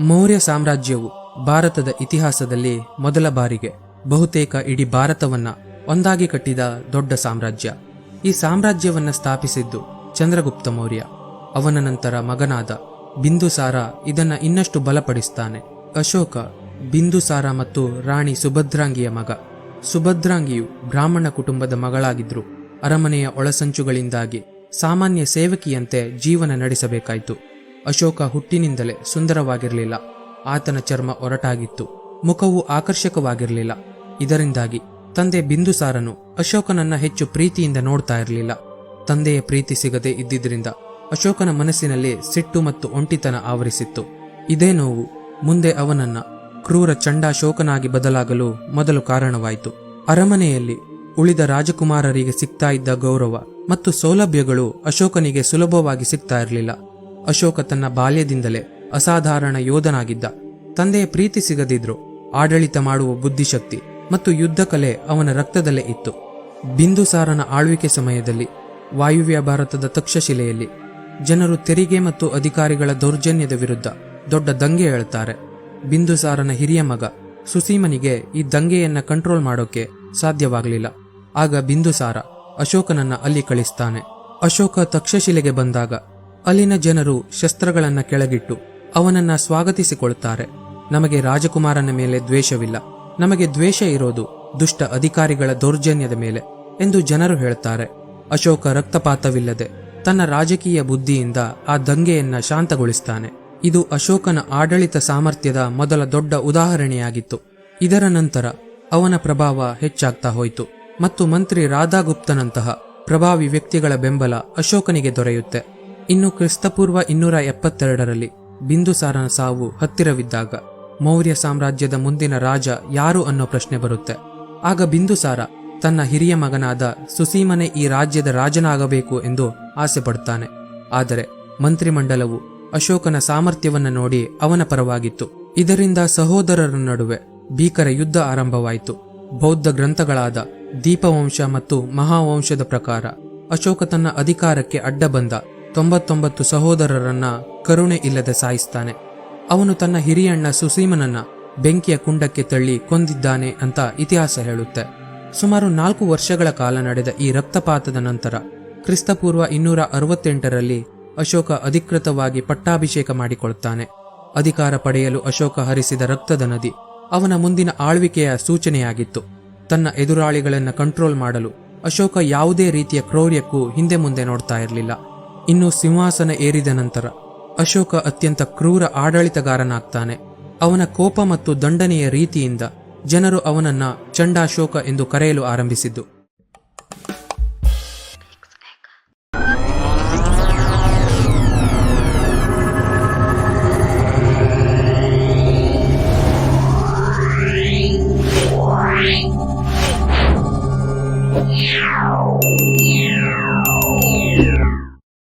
ಮೌರ್ಯ ಸಾಮ್ರಾಜ್ಯವು ಭಾರತದ ಇತಿಹಾಸದಲ್ಲಿ ಮೊದಲ ಬಾರಿಗೆ ಬಹುತೇಕ ಇಡೀ ಭಾರತವನ್ನ ಒಂದಾಗಿ ಕಟ್ಟಿದ ದೊಡ್ಡ ಸಾಮ್ರಾಜ್ಯ. ಈ ಸಾಮ್ರಾಜ್ಯವನ್ನ ಸ್ಥಾಪಿಸಿದ್ದು ಚಂದ್ರಗುಪ್ತ ಮೌರ್ಯ. ಅವನ ನಂತರ ಮಗನಾದ ಬಿಂದುಸಾರ ಇದನ್ನ ಇನ್ನಷ್ಟು ಬಲಪಡಿಸ್ತಾನೆ. ಅಶೋಕ, ಬಿಂದುಸಾರ ಮತ್ತು ರಾಣಿ ಸುಭದ್ರಾಂಗಿಯ ಮಗ. ಸುಭದ್ರಾಂಗಿಯು ಬ್ರಾಹ್ಮಣ ಕುಟುಂಬದ ಮಗಳಾಗಿದ್ರು. ಅರಮನೆಯ ಒಳಸಂಚುಗಳಿಂದಾಗಿ ಸಾಮಾನ್ಯ ಸೇವಕಿಯಂತೆ ಜೀವನ ನಡೆಸಬೇಕಾಯಿತು. ಅಶೋಕ ಹುಟ್ಟಿನಿಂದಲೇ ಸುಂದರವಾಗಿರಲಿಲ್ಲ. ಆತನ ಚರ್ಮ ಒರಟಾಗಿತ್ತು. ಮುಖವು ಆಕರ್ಷಕವಾಗಿರಲಿಲ್ಲ. ಇದರಿಂದಾಗಿ ತಂದೆ ಬಿಂದುಸಾರನು ಅಶೋಕನನ್ನ ಹೆಚ್ಚು ಪ್ರೀತಿಯಿಂದ ನೋಡ್ತಾ ಇರಲಿಲ್ಲ. ತಂದೆಯ ಪ್ರೀತಿ ಸಿಗದೆ ಇದ್ದಿದ್ರಿಂದ ಅಶೋಕನ ಮನಸ್ಸಿನಲ್ಲಿ ಸಿಟ್ಟು ಮತ್ತು ಒಂಟಿತನ ಆವರಿಸಿತ್ತು. ಇದೇ ನೋವು ಮುಂದೆ ಅವನನ್ನ ಕ್ರೂರ ಚಂಡಾಶೋಕನಾಗಿ ಬದಲಾಗಲು ಮೊದಲು ಕಾರಣವಾಯಿತು. ಅರಮನೆಯಲ್ಲಿ ಉಳಿದ ರಾಜಕುಮಾರರಿಗೆ ಸಿಗ್ತಾ ಇದ್ದ ಗೌರವ ಮತ್ತು ಸೌಲಭ್ಯಗಳು ಅಶೋಕನಿಗೆ ಸುಲಭವಾಗಿ ಸಿಗ್ತಾ ಇರಲಿಲ್ಲ. ಅಶೋಕ ತನ್ನ ಬಾಲ್ಯದಿಂದಲೇ ಅಸಾಧಾರಣ ಯೋಧನಾಗಿದ್ದ. ತಂದೆಯ ಪ್ರೀತಿ ಸಿಗದಿದ್ರು ಆಡಳಿತ ಮಾಡುವ ಬುದ್ಧಿಶಕ್ತಿ ಮತ್ತು ಯುದ್ಧ ಕಲೆ ಅವನ ರಕ್ತದಲ್ಲೇ ಇತ್ತು. ಬಿಂದುಸಾರನ ಆಳ್ವಿಕೆ ಸಮಯದಲ್ಲಿ ವಾಯುವ್ಯ ಭಾರತದ ತಕ್ಷಶಿಲೆಯಲ್ಲಿ ಜನರು ತೆರಿಗೆ ಮತ್ತು ಅಧಿಕಾರಿಗಳ ದೌರ್ಜನ್ಯದ ವಿರುದ್ಧ ದೊಡ್ಡ ದಂಗೆ ಹೇಳ್ತಾರೆ ಬಿಂದುಸಾರನ ಹಿರಿಯ ಮಗ ಸುಸೀಮನಿಗೆ ಈ ದಂಗೆಯನ್ನ ಕಂಟ್ರೋಲ್ ಮಾಡೋಕೆ ಸಾಧ್ಯವಾಗಲಿಲ್ಲ. ಆಗ ಬಿಂದುಸಾರ ಅಶೋಕನನ್ನ ಅಲ್ಲಿ ಕಳಿಸ್ತಾನೆ. ಅಶೋಕ ತಕ್ಷಶಿಲೆಗೆ ಬಂದಾಗ ಅಲ್ಲಿನ ಜನರು ಶಸ್ತ್ರಗಳನ್ನು ಕೆಳಗಿಟ್ಟು ಅವನನ್ನ ಸ್ವಾಗತಿಸಿಕೊಳ್ತಾರೆ ನಮಗೆ ರಾಜಕುಮಾರನ ಮೇಲೆ ದ್ವೇಷವಿಲ್ಲ. ನಮಗೆ ದ್ವೇಷ ಇರೋದು ದುಷ್ಟ ಅಧಿಕಾರಿಗಳ ದೌರ್ಜನ್ಯದ ಮೇಲೆ ಎಂದು ಜನರು ಹೇಳ್ತಾರೆ ಅಶೋಕ ರಕ್ತಪಾತವಿಲ್ಲದೆ ತನ್ನ ರಾಜಕೀಯ ಬುದ್ಧಿಯಿಂದ ಆ ದಂಗೆಯನ್ನ ಶಾಂತಗೊಳಿಸ್ತಾನೆ. ಇದು ಅಶೋಕನ ಆಡಳಿತ ಸಾಮರ್ಥ್ಯದ ಮೊದಲ ದೊಡ್ಡ ಉದಾಹರಣೆಯಾಗಿತ್ತು. ಇದರ ನಂತರ ಅವನ ಪ್ರಭಾವ ಹೆಚ್ಚಾಗ್ತಾ ಹೋಯಿತು ಮತ್ತು ಮಂತ್ರಿ ರಾಧಾಗುಪ್ತನಂತಹ ಪ್ರಭಾವಿ ವ್ಯಕ್ತಿಗಳ ಬೆಂಬಲ ಅಶೋಕನಿಗೆ ದೊರೆಯುತ್ತೆ. ಇನ್ನು ಕ್ರಿಸ್ತಪೂರ್ವ ಇನ್ನೂರ ಎಪ್ಪತ್ತೆರಡರಲ್ಲಿ ಬಿಂದುಸಾರನ ಸಾವು ಹತ್ತಿರವಿದ್ದಾಗ ಮೌರ್ಯ ಸಾಮ್ರಾಜ್ಯದ ಮುಂದಿನ ರಾಜ ಯಾರು ಅನ್ನೋ ಪ್ರಶ್ನೆ ಬರುತ್ತೆ. ಆಗ ಬಿಂದುಸಾರ ತನ್ನ ಹಿರಿಯ ಮಗನಾದ ಸುಸೀಮನೆ ಈ ರಾಜ್ಯದ ರಾಜನಾಗಬೇಕು ಎಂದು ಆಸೆ ಪಡ್ತಾನೆ. ಆದರೆ ಮಂತ್ರಿಮಂಡಲವು ಅಶೋಕನ ಸಾಮರ್ಥ್ಯವನ್ನು ನೋಡಿ ಅವನ ಪರವಾಗಿತ್ತು. ಇದರಿಂದ ಸಹೋದರರ ನಡುವೆ ಭೀಕರ ಯುದ್ಧ ಆರಂಭವಾಯಿತು. ಬೌದ್ಧ ಗ್ರಂಥಗಳಾದ ದೀಪವಂಶ ಮತ್ತು ಮಹಾವಂಶದ ಪ್ರಕಾರ ಅಶೋಕ ತನ್ನ ಅಧಿಕಾರಕ್ಕೆ ಅಡ್ಡ ಬಂದ ತೊಂಬತ್ತೊಂಬತ್ತು ಸಹೋದರರನ್ನ ಕರುಣೆ ಇಲ್ಲದೆ ಸಾಯಿಸ್ತಾನೆ. ಅವನು ತನ್ನ ಹಿರಿಯಣ್ಣ ಸುಸೀಮನನ್ನ ಬೆಂಕಿಯ ಕುಂಡಕ್ಕೆ ತಳ್ಳಿ ಕೊಂದಿದ್ದಾನೆ ಅಂತ ಇತಿಹಾಸ ಹೇಳುತ್ತೆ. ಸುಮಾರು ನಾಲ್ಕು ವರ್ಷಗಳ ಕಾಲ ನಡೆದ ಈ ರಕ್ತಪಾತದ ನಂತರ ಕ್ರಿಸ್ತಪೂರ್ವ ಇನ್ನೂರ ಅರವತ್ತೆಂಟರಲ್ಲಿ ಅಶೋಕ ಅಧಿಕೃತವಾಗಿ ಪಟ್ಟಾಭಿಷೇಕ ಮಾಡಿಕೊಳ್ತಾನೆ. ಅಧಿಕಾರ ಪಡೆಯಲು ಅಶೋಕ ಹರಿಸಿದ ರಕ್ತದ ನದಿ ಅವನ ಮುಂದಿನ ಆಳ್ವಿಕೆಯ ಸೂಚನೆಯಾಗಿತ್ತು. ತನ್ನ ಎದುರಾಳಿಗಳನ್ನು ಕಂಟ್ರೋಲ್ ಮಾಡಲು ಅಶೋಕ ಯಾವುದೇ ರೀತಿಯ ಕ್ರೌರ್ಯಕ್ಕೂ ಹಿಂದೆ ಮುಂದೆ ನೋಡ್ತಾ ಇರಲಿಲ್ಲ. ಇನ್ನು ಸಿಂಹಾಸನ ಏರಿದ ನಂತರ ಅಶೋಕ ಅತ್ಯಂತ ಕ್ರೂರ ಆಡಳಿತಗಾರನಾಗ್ತಾನೆ ಅವನ ಕೋಪ ಮತ್ತು ದಂಡನೆಯ ರೀತಿಯಿಂದ ಜನರು ಅವನನ್ನ ಚಂಡಾಶೋಕ ಎಂದು ಕರೆಯಲು ಆರಂಭಿಸಿದ್ದು Yeah.